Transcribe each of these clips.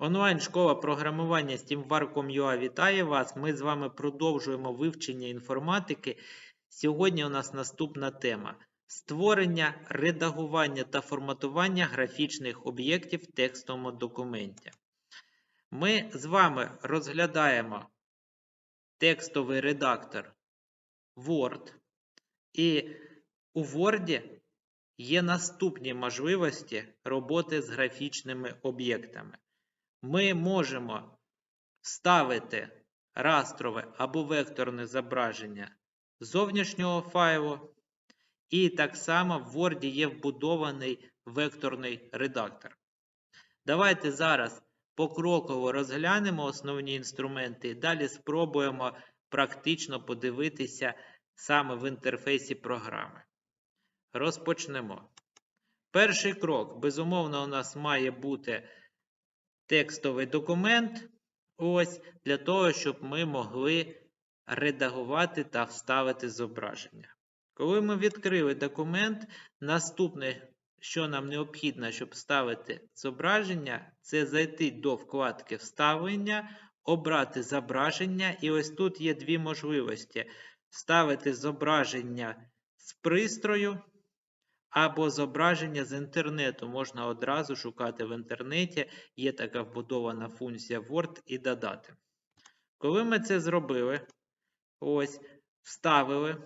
Онлайн-школа програмування SteamWar.com.ua вітає вас. Ми з вами продовжуємо вивчення інформатики. Сьогодні у нас наступна тема: створення, редагування та форматування графічних об'єктів в текстовому документі. Ми з вами розглядаємо текстовий редактор Word. І у Word є наступні можливості роботи з графічними об'єктами. Ми можемо вставити растрове або векторне зображення зовнішнього файлу, і так само в Word є вбудований векторний редактор. Давайте зараз покроково розглянемо основні інструменти і далі спробуємо практично подивитися саме в інтерфейсі програми. Розпочнемо. Перший крок, безумовно, у нас має бути текстовий документ. Ось для того, щоб ми могли редагувати та вставити зображення. Коли ми відкрили документ, наступне, що нам необхідно, щоб вставити зображення, це зайти до вкладки Вставлення, обрати зображення. І ось тут є дві можливості: вставити зображення з пристрою. Або зображення з інтернету можна одразу шукати в інтернеті, є така вбудована функція Word і додати. Коли ми це зробили, ось, вставили,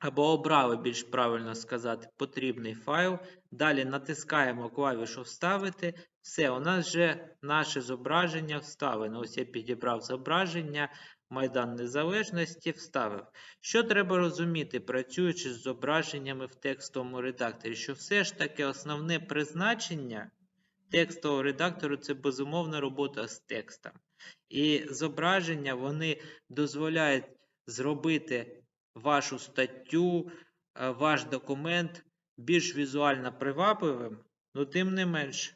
або обрали, більш правильно сказати, потрібний файл. Далі натискаємо клавішу Вставити. Все, у нас вже наше зображення вставлено. Ось я підібрав зображення. Майдан Незалежності вставив. Що треба розуміти, працюючи з зображеннями в текстовому редакторі? Що все ж таки основне призначення текстового редактору це безумовна робота з текстом. І зображення вони дозволяють зробити вашу статтю, е, ваш документ більш візуально привабливим, але тим не менш.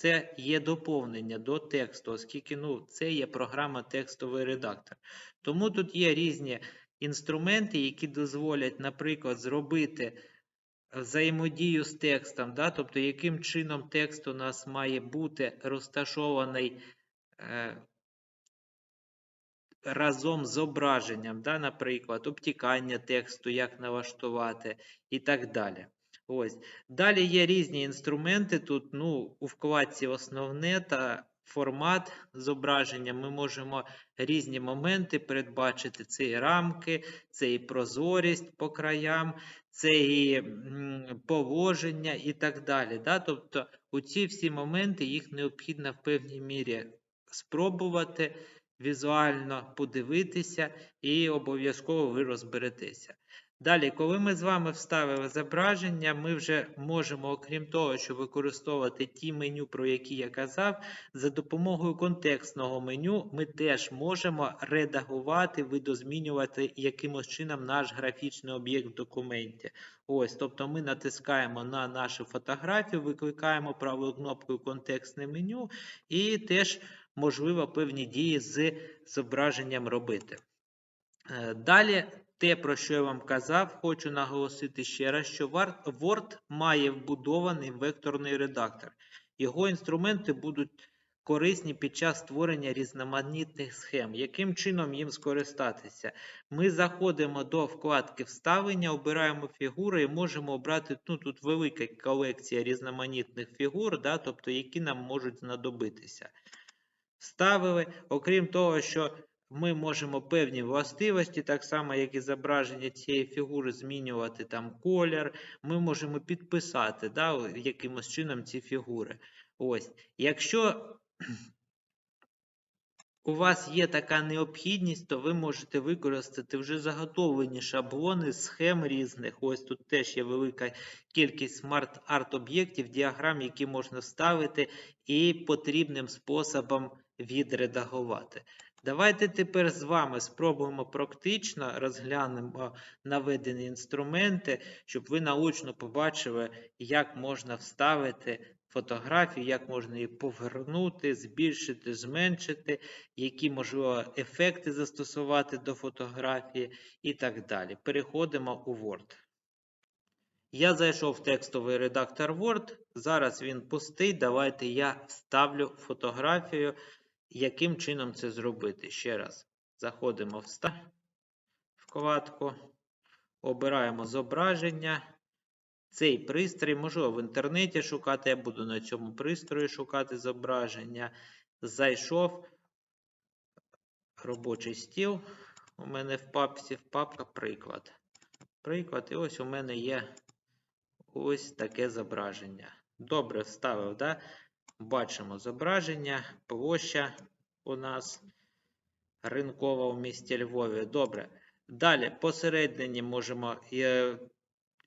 Це є доповнення до тексту, оскільки ну, це є програма текстовий редактор. Тому тут є різні інструменти, які дозволять, наприклад, зробити взаємодію з текстом, да? тобто, яким чином текст у нас має бути розташований е, разом з зображенням, да? наприклад, обтікання тексту, як налаштувати і так далі. Ось. Далі є різні інструменти. Тут ну, у вкладці основне та формат зображення. Ми можемо різні моменти передбачити. Це і рамки, це і прозорість по краям, це і положення і так далі. Да? Тобто у ці всі моменти їх необхідно в певній мірі спробувати. Візуально подивитися, і обов'язково ви розберетеся. Далі, коли ми з вами вставили зображення, ми вже можемо, окрім того, що використовувати ті меню, про які я казав, за допомогою контекстного меню ми теж можемо редагувати, видозмінювати якимось чином наш графічний об'єкт в документі. Ось, Тобто ми натискаємо на нашу фотографію, викликаємо правою кнопкою контекстне меню, і теж можливо певні дії з зображенням робити. Е, далі те, про що я вам казав, хочу наголосити ще раз, що Word має вбудований векторний редактор. Його інструменти будуть корисні під час створення різноманітних схем. Яким чином їм скористатися? Ми заходимо до вкладки Вставлення, обираємо фігури і можемо обрати ну, тут велика колекція різноманітних фігур, да, тобто які нам можуть знадобитися. Вставили, окрім того, що ми можемо певні властивості, так само, як і зображення цієї фігури, змінювати там колір. Ми можемо підписати да, якимось чином ці фігури. Ось. Якщо у вас є така необхідність, то ви можете використати вже заготовлені шаблони, схем різних. Ось тут теж є велика кількість смарт-арт об'єктів, діаграм, які можна вставити і потрібним способом відредагувати. Давайте тепер з вами спробуємо практично розглянемо наведені інструменти, щоб ви наочно побачили, як можна вставити фотографію, як можна її повернути, збільшити, зменшити, які, можливо, ефекти застосувати до фотографії і так далі. Переходимо у Word. Я зайшов в текстовий редактор Word. зараз він пустий. Давайте я вставлю фотографію. Яким чином це зробити? Ще раз. Заходимо в ста вкладку, обираємо зображення. Цей пристрій, можу в інтернеті шукати, я буду на цьому пристрої шукати зображення. Зайшов робочий стіл. У мене в папці, в папка приклад. Приклад, і ось у мене є ось таке зображення. Добре, вставив, да? Бачимо зображення, площа у нас ринкова у місті Львові. Добре. Далі посередині можемо е,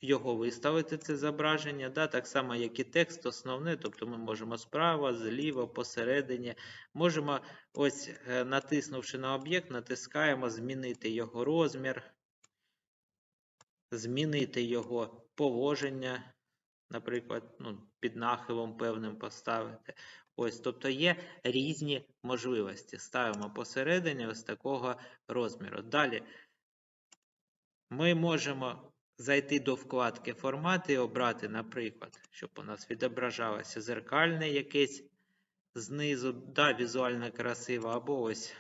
його виставити, це зображення, да? так само, як і текст основний, тобто ми можемо справа, зліва, посередині. Можемо, ось е, натиснувши на об'єкт, натискаємо змінити його розмір, змінити його положення, наприклад, ну, під нахилом певним поставити. Ось, тобто є різні можливості. Ставимо посередині ось такого розміру. Далі ми можемо зайти до вкладки формати і обрати, наприклад, щоб у нас відображалося зеркальне якесь знизу, да, візуально красиво, або ось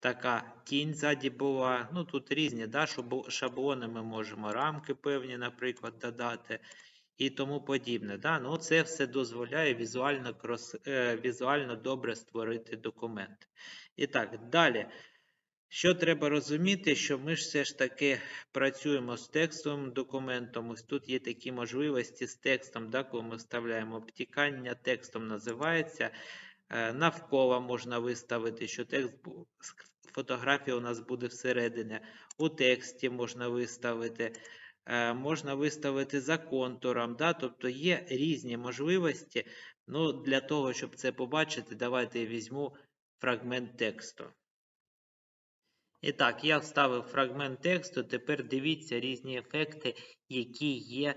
така тінь ззаді була. Ну, тут різні да, шаблони ми можемо рамки певні, наприклад, додати і тому подібне. Да? Ну, це все дозволяє візуально, крос... е, візуально добре створити документ. І так, далі. Що треба розуміти, що ми ж все ж таки працюємо з текстовим документом. Ось тут є такі можливості з текстом, да, коли ми вставляємо обтікання, текстом називається. Е, Навколо можна виставити, що текст фотографія у нас буде всередині. У тексті можна виставити. Е, Можна виставити за контуром, да? тобто є різні можливості. Ну, для того, щоб це побачити, давайте я візьму фрагмент тексту. І так, я вставив фрагмент тексту. Тепер дивіться різні ефекти, які є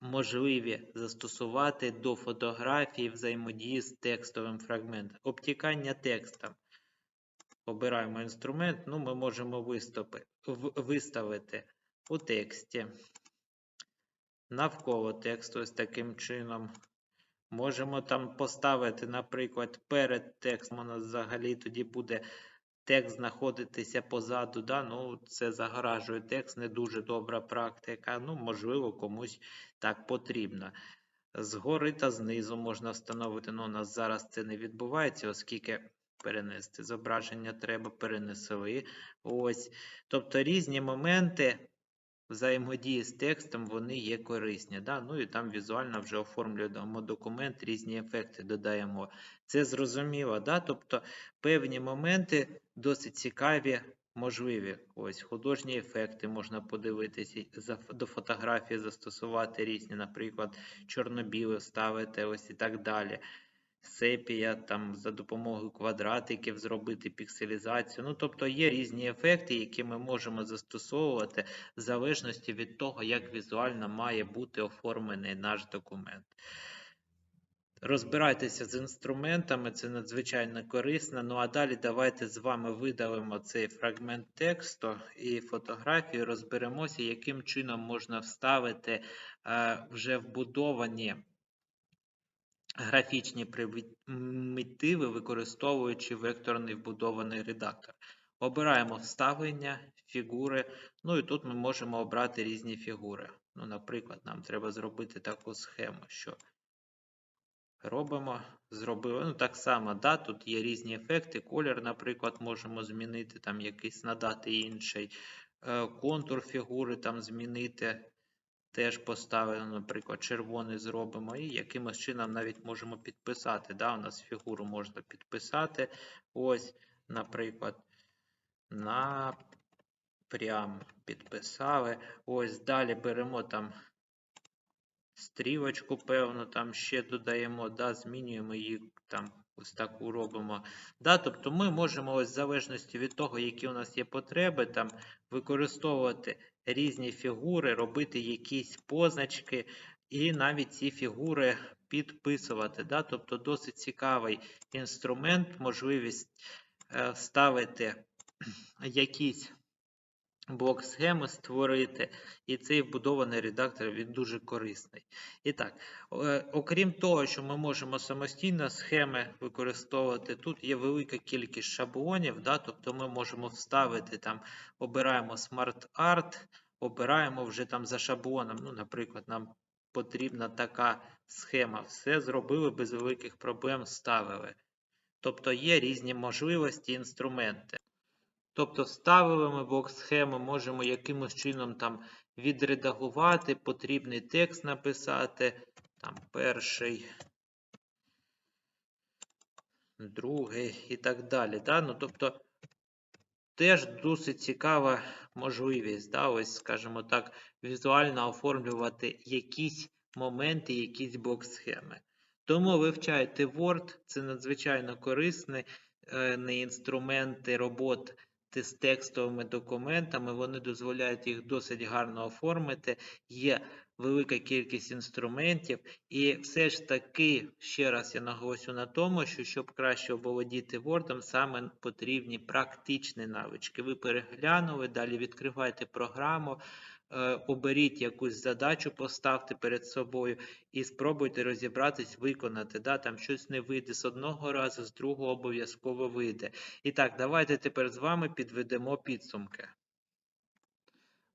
можливі застосувати до фотографії взаємодії з текстовим фрагментом. Обтікання текстом. Обираємо інструмент. Ну, ми можемо виступи- виставити у тексті. Навколо тексту ось таким чином. Можемо там поставити, наприклад, перед текстом у нас взагалі тоді буде текст знаходитися позаду. Да? Ну, це загоражує текст, не дуже добра практика. Ну, можливо, комусь так потрібно. Згори та знизу можна встановити. Ну, у нас зараз це не відбувається, оскільки перенести зображення треба, перенесли. Ось. Тобто різні моменти взаємодії з текстом, вони є корисні. Да? Ну і там візуально вже оформлюємо документ, різні ефекти додаємо. Це зрозуміло, да? тобто певні моменти досить цікаві, можливі. Ось художні ефекти можна подивитися, до фотографії застосувати різні, наприклад, чорно-біле ставити, ось і так далі. Сепія, там за допомогою квадратиків зробити пікселізацію. Ну, тобто є різні ефекти, які ми можемо застосовувати в залежності від того, як візуально має бути оформлений наш документ. Розбирайтеся з інструментами, це надзвичайно корисно. Ну а далі давайте з вами видалимо цей фрагмент тексту і фотографію, розберемося, яким чином можна вставити е, вже вбудовані графічні примітиви, використовуючи векторний вбудований редактор. Обираємо вставлення, фігури. Ну і тут ми можемо обрати різні фігури. Ну, наприклад, нам треба зробити таку схему, що робимо, зробили. Ну, так само, да, тут є різні ефекти. Колір, наприклад, можемо змінити, там якийсь надати інший. Е, Контур фігури там змінити. Теж поставимо, наприклад, червоний зробимо і якимось чином навіть можемо підписати. Да? У нас фігуру можна підписати. Ось, наприклад, напрям підписали. Ось далі беремо там стрілочку, певно, там ще додаємо, да, змінюємо її там. Ось таку робимо. Да, тобто ми можемо, ось в залежності від того, які у нас є потреби, там використовувати різні фігури, робити якісь позначки, і навіть ці фігури підписувати. Да? Тобто досить цікавий інструмент, можливість е, ставити якісь блок схеми створити, і цей вбудований редактор він дуже корисний. І так, е, окрім того, що ми можемо самостійно схеми використовувати, тут є велика кількість шаблонів, да, тобто ми можемо вставити там, обираємо Smart Art, обираємо вже там за шаблоном. Ну, наприклад, нам потрібна така схема. Все зробили без великих проблем, вставили. Тобто є різні можливості, інструменти. Тобто вставили ми блок схеми, можемо якимось чином там відредагувати, потрібний текст написати. Там перший, другий і так далі. Да? Ну, тобто теж досить цікава можливість, да? ось, скажімо так, візуально оформлювати якісь моменти, якісь блок схеми. Тому вивчайте Word, це надзвичайно корисний е, не інструменти роботи з текстовими документами, вони дозволяють їх досить гарно оформити. Є велика кількість інструментів, і все ж таки, ще раз я наголосю на тому, що щоб краще оволодіти Word, саме потрібні практичні навички. Ви переглянули, далі відкриваєте програму, оберіть якусь задачу, поставте перед собою і спробуйте розібратись, виконати. Да? Там щось не вийде з одного разу, з другого обов'язково вийде. І так, давайте тепер з вами підведемо підсумки.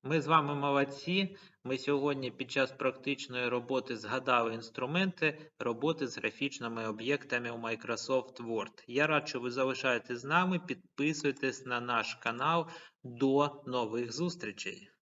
Ми з вами молодці. Ми сьогодні під час практичної роботи згадали інструменти роботи з графічними об'єктами у Microsoft Word. Я рад, що ви залишаєтесь з нами, підписуйтесь на наш канал. До нових зустрічей!